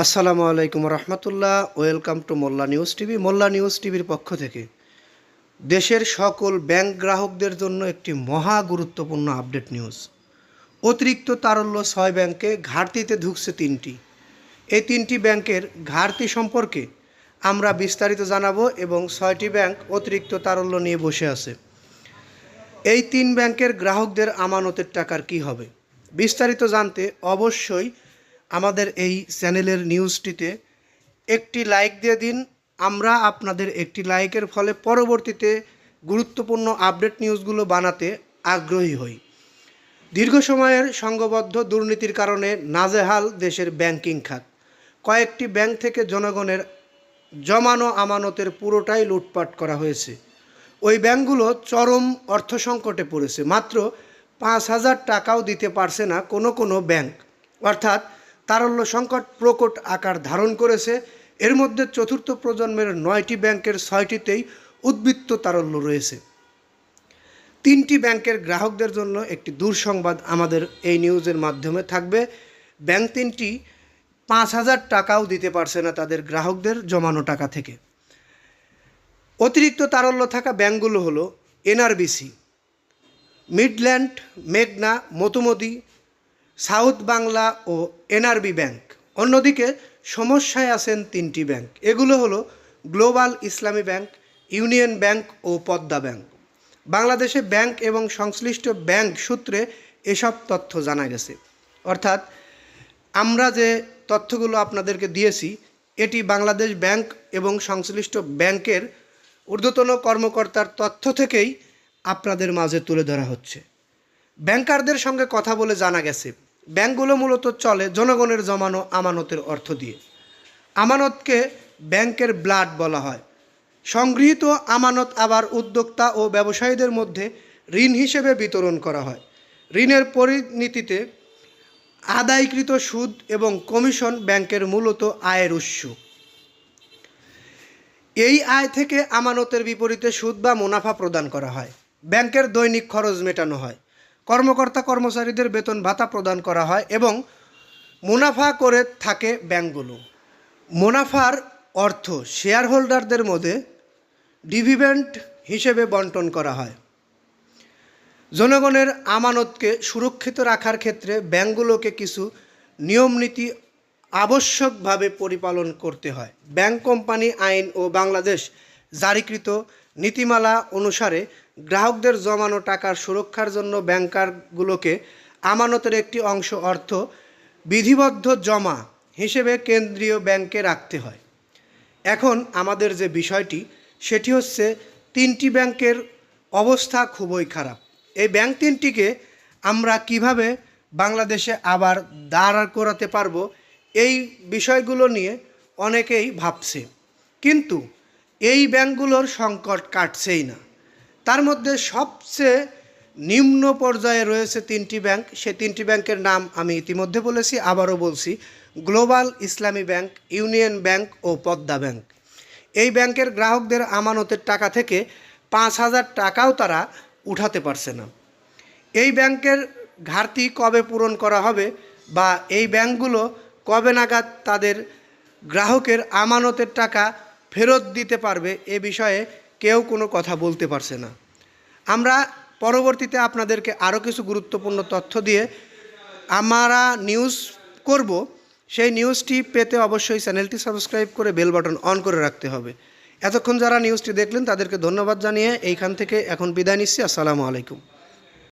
আসসালামু আলাইকুম রহমতুল্লাহ, welcome to Molla news TV, Molla news টিভির পক্ষ থেকে। দেশের সকল ব্যাংক গ্রাহকদের জন্য একটি মহা গুরুত্বপূর্ণ আপডেট নিউজ। অতিরিক্ত তারল্য ছয় ব্যাংকে ঘাটতিতে ঢুকছে তিনটি। এই তিনটি ব্যাংকের ঘাটতি সম্পর্কে আমরা বিস্তারিত জানাব এবং ছয়টি ব্যাংক অতিরিক্ত তারল্য নিয়ে বসে আছে। এই তিন ব্যাংকের গ্রাহকদের আমানতের টাকার কি হবে? বিস্তারিত জানতে অবশ্যই আমাদের এই চ্যানেলের নিউজটিতে একটি লাইক দিয়ে দিন। আমরা আপনাদের একটি লাইকের ফলে পরবর্তীতে গুরুত্বপূর্ণ আপডেট নিউজগুলো বানাতে আগ্রহী হই। দীর্ঘ সময়ের সংঘবদ্ধ দুর্নীতির কারণে নাজেহাল দেশের ব্যাংকিং খাত। কয়েকটি ব্যাংক থেকে জনগণের জমানো আমানতের পুরোটাই লুটপাট করা হয়েছে। ওই ব্যাংকগুলো চরম অর্থ সংকটে পড়েছে। মাত্র পাঁচ হাজার টাকাও দিতে পারছে না কোনো কোনো ব্যাংক অর্থাৎ তারল্য সংকট প্রকট আকার ধারণ করেছে। এর মধ্যে চতুর্থ প্রজন্মের নয়টি ব্যাংকের ছয়টিতেই উদ্বৃত্ত তারল্য রয়েছে। তিনটি ব্যাংকের গ্রাহকদের জন্য একটি দুঃসংবাদ আমাদের এই নিউজের মাধ্যমে থাকবে। ব্যাংক তিনটি পাঁচ হাজার টাকাও দিতে পারছে না তাদের গ্রাহকদের জমানো টাকা থেকে। অতিরিক্ত তারল্য থাকা ব্যাংকগুলো হলো এনআরবিসি, মিডল্যান্ড, মেঘনা, মতুমতি সাউথ বাংলা ও এনআরবি ব্যাংক। অন্যদিকে সমস্যায় আছেন তিনটি ব্যাংক। এগুলো হলো global Islami bank, union bank ও পদ্মা ব্যাংক। বাংলাদেশে ব্যাংক এবং সংশ্লিষ্ট ব্যাংক সূত্রে এসব তথ্য জানা গেছে। অর্থাৎ আমরা যে তথ্যগুলো আপনাদেরকে দিয়েছি, এটি বাংলাদেশ ব্যাংক এবং সংশ্লিষ্ট ব্যাংকের ঊর্ধ্বতন কর্মকর্তার তথ্য থেকেই আপনাদের মাঝে তুলে ধরা হচ্ছে। ব্যাংকারদের সঙ্গে কথা বলে জানা গেছে, ব্যাংকগুলো মূলত চলে জনগণের জমানো আমানতের অর্থ দিয়ে। আমানতকে ব্যাংকের ব্লাড বলা হয়। সংগৃহীত আমানত আবার উদ্যোক্তা ও ব্যবসায়ীদের মধ্যে ঋণ হিসেবে বিতরণ করা হয়। ঋণের পরিণতিতে আদায়কৃত সুদ এবং কমিশন ব্যাংকের মূলত আয়ের উৎস। এই আয় থেকে আমানতের বিপরীতে সুদ বা মুনাফা প্রদান করা হয়। ব্যাংকের দৈনিক খরচ মেটানো হয়। কর্মকর্তা কর্মচারীদের বেতন ভাতা প্রদান করা হয় এবং মুনাফা করে থাকে ব্যাংকগুলো। মুনাফার অর্থ শেয়ার হোল্ডারদের মধ্যে ডিভিডেন্ড হিসেবে বন্টন করা হয়। জনগণের আমানতকে সুরক্ষিত রাখার ক্ষেত্রে ব্যাংকগুলোকে কিছু নিয়মনীতি আবশ্যকভাবে পরিপালন করতে হয়। ব্যাংক কোম্পানি, আইন ও বাংলাদেশ জারিকৃত নীতিমালা অনুসারে গ্রাহকদের জমানো টাকার সুরক্ষার জন্য ব্যাংকারগুলোকে আমানতের একটি অংশ অর্থ বিধিবদ্ধ জমা হিসেবে কেন্দ্রীয় ব্যাংকে রাখতে হয়। এখন আমাদের যে বিষয়টি, সেটি হচ্ছে তিনটি ব্যাংকের অবস্থা খুবই খারাপ। এই ব্যাংক তিনটিকে আমরা কীভাবে বাংলাদেশে আবার দাঁড় করাতে পারব, এই বিষয়গুলো নিয়ে অনেকেই ভাবছে। কিন্তু এই ব্যাংকগুলোর সংকট কাটছেই না। তার মধ্যে সবচেয়ে নিম্ন পর্যায়ে রয়েছে তিনটি ব্যাংক সে তিনটি ব্যাংকের নাম আমি ইতিমধ্যে বলেছি, আবারও বলছি, global Islami bank union bank ও পদ্মা ব্যাংক এই ব্যাংকের গ্রাহকদের আমানতের টাকা থেকে পাঁচ হাজার টাকাও তারা উঠাতে পারছে না। এই ব্যাংকের ঘাটতি কবে পূরণ করা হবে বা এই ব্যাংকগুলো কবে নাগাদ তাদের গ্রাহকের আমানতের টাকা ফেরত দিতে পারবে, এ বিষয়ে কেউ কোনো কথা বলতে পারছে না। আমরা পরবর্তীতে আপনাদেরকে আরও কিছু গুরুত্বপূর্ণ তথ্য দিয়ে আমরা নিউজ করব। সেই নিউজটি পেতে অবশ্যই চ্যানেলটি সাবস্ক্রাইব করে বেল বাটন অন করে রাখতে হবে। এতক্ষণ যারা নিউজটি দেখলেন, তাদেরকে ধন্যবাদ জানিয়ে এইখান থেকে এখন বিদায় নিচ্ছি। আসসালামু আলাইকুম।